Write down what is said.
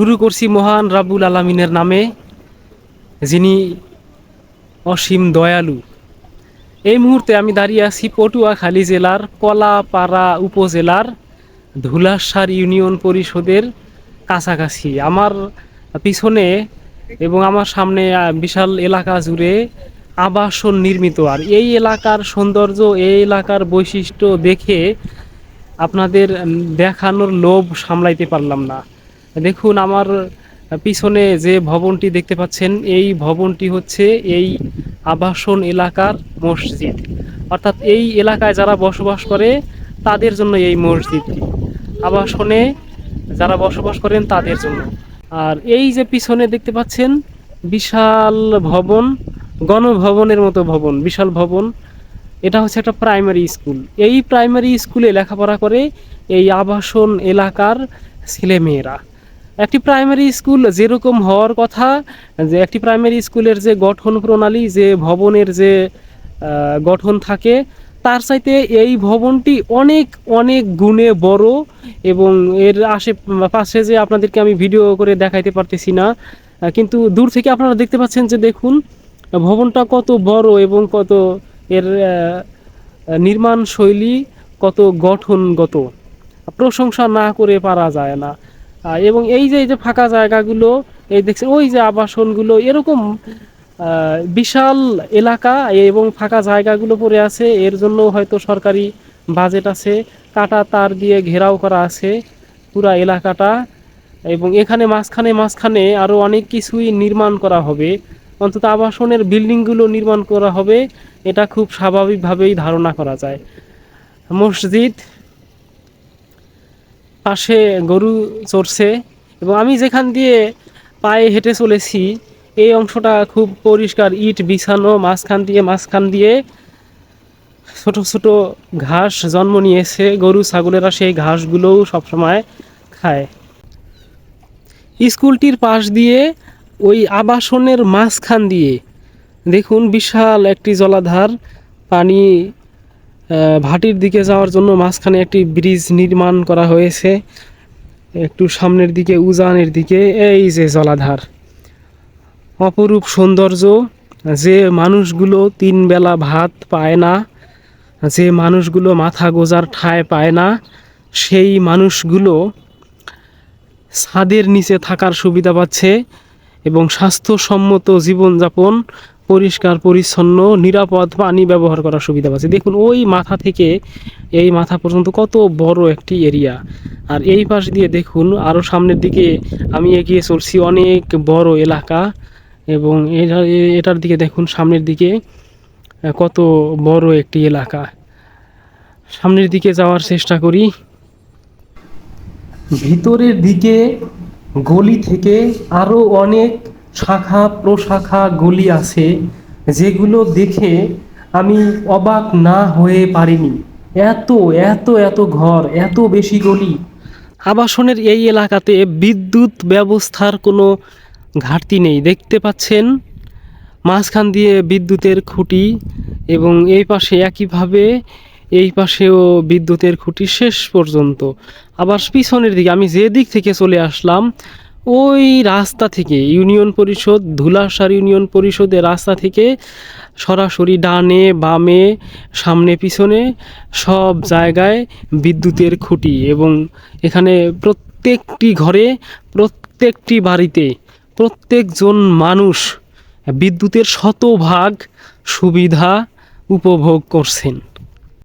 শুরু করছি মহান রাবুল আলামিনের নামে, যিনি অসীম দয়ালু। এই মুহূর্তে আমি দাঁড়িয়ে আছি পটুয়াখালী জেলার কলাপাড়া উপজেলার ধুলাসার ইউনিয়ন পরিষদের কাছাকাছি। আমার পিছনে এবং আমার সামনে বিশাল এলাকা জুড়ে আবাসন নির্মিত। আর এই এলাকার সৌন্দর্য, এই এলাকার বৈশিষ্ট্য দেখে আপনাদের দেখানোর লোভ সামলাইতে পারলাম না। দেখুন, আমার পিছনে যে ভবনটি দেখতে পাচ্ছেন, এই ভবনটি হচ্ছে এই আবাসন এলাকার মসজিদ। অর্থাৎ এই এলাকায় যারা বসবাস করে, তাদের জন্য এই মসজিদটি। আবাসনে যারা বসবাস করেন, তাদের জন্য। আর এই যে পিছনে দেখতে পাচ্ছেন, বিশাল ভবন, গণভবনের মতো ভবন, বিশাল ভবন। এটা হচ্ছে একটা প্রাইমারি স্কুল। এই প্রাইমারি স্কুলে লেখাপড়া করে এই আবাসন এলাকার ছেলেমেয়েরা। একটি প্রাইমারি স্কুল যেরকম হওয়ার কথা, যে একটি প্রাইমারি স্কুলের যে গঠন প্রণালী, যে ভবনের যে গঠন থাকে, তার চাইতে এই ভবনটি অনেক অনেক গুণে বড় এবং এর আশে পাশে যে আপনাদেরকে আমি ভিডিও করে দেখাইতে পারতেছি না। কিন্তু দূর থেকে আপনারা দেখতে পাচ্ছেন যে দেখুন, ভবনটা কত বড় এবং কত এর নির্মাণ শৈলী কত গঠনগত। প্রশংসা না করে পারা যায় না। এবং এই যে এই যে ফাঁকা জায়গাগুলো, এই দেখছেন, ওই যে আবাসনগুলো, এরকম বিশাল এলাকা এবং ফাঁকা জায়গাগুলো পড়ে আছে। এর জন্য হয়তো সরকারি বাজেট আছে। কাটা তার দিয়ে ঘেরাও করা আছে পুরা এলাকাটা এবং এখানে মাঝখানে মাঝখানে আরও অনেক কিছুই নির্মাণ করা হবে। অন্তত আবাসনের বিল্ডিংগুলো নির্মাণ করা হবে। এটা খুব স্বাভাবিকভাবেই ধারণা করা যায়। মসজিদ পাশে গরু চড়ছে এবং আমি যেখান দিয়ে পায়ে হেঁটে চলেছি, এই অংশটা খুব পরিষ্কার ইট বিছানো, মাঝখান দিয়ে মাঝখান দিয়ে ছোট ছোট ঘাস জন্ম নিয়েছে। গরু, ছাগলেরা সেই ঘাসগুলোও সবসময় খায়। স্কুলটির পাশ দিয়ে ওই আবাসনের মাঝখান দিয়ে দেখুন বিশাল একটি জলাধার, পানি ভাটির দিকে যাওয়ার জন্য মাঝখানে একটি ব্রিজ নির্মাণ করা হয়েছে। একটু সামনের দিকে, উজানের দিকে, এই যে জলাধার। অপরূপ সৌন্দর্য, যে মানুষগুলো তিন বেলা ভাত পায় না, যে মানুষগুলো মাথা গোজার ঠায় পায় না, সেই মানুষগুলো ছাদের নিচে থাকার সুবিধা পাচ্ছে এবং স্বাস্থ্যসম্মত জীবনযাপন পরিষ্কার, পরিচ্ছন্ন, নিরাপদ পানি ব্যবহার করার সুবিধা পাচ্ছে। দেখুন, ওই মাথা থেকে এই মাথা পর্যন্ত কত বড় একটি এরিয়া। আর এই পাশ দিয়ে দেখুন আরও সামনের দিকে আমি এগিয়ে চলছি অনেক বড় এলাকা এবং এটা এটার দিকে দেখুন, সামনের দিকে কত বড় একটি এলাকা। সামনের দিকে যাওয়ার চেষ্টা করি। ভিতরের দিকে গলি থেকে আরও অনেক শাখা প্রশাখা গলি আছে, যেগুলো দেখে আমি অবাক না হয়ে পারিনি। এত এত এত ঘর, এত বেশি গলি। আবাসনের এই এলাকাতে বিদ্যুৎ ব্যবস্থার কোনো ঘাটতি নেই। দেখতে পাচ্ছেন, মাঝখান দিয়ে বিদ্যুতের খুঁটি এবং এই পাশে একইভাবে এই পাশেও বিদ্যুতের খুঁটি শেষ পর্যন্ত। আবার পিছনের দিকে আমি যে দিক থেকে চলে আসলাম ওই রাস্তা থেকে, ইউনিয়ন পরিষদ ধুলাসার ইউনিয়ন পরিষদের রাস্তা থেকে সরাসরি ডানে, বামে, সামনে, পিছনে সব জায়গায় বিদ্যুতের খুঁটি এবং এখানে প্রত্যেকটি ঘরে, প্রত্যেকটি বাড়িতে প্রত্যেকজন মানুষ বিদ্যুতের শতভাগ সুবিধা উপভোগ করছেন।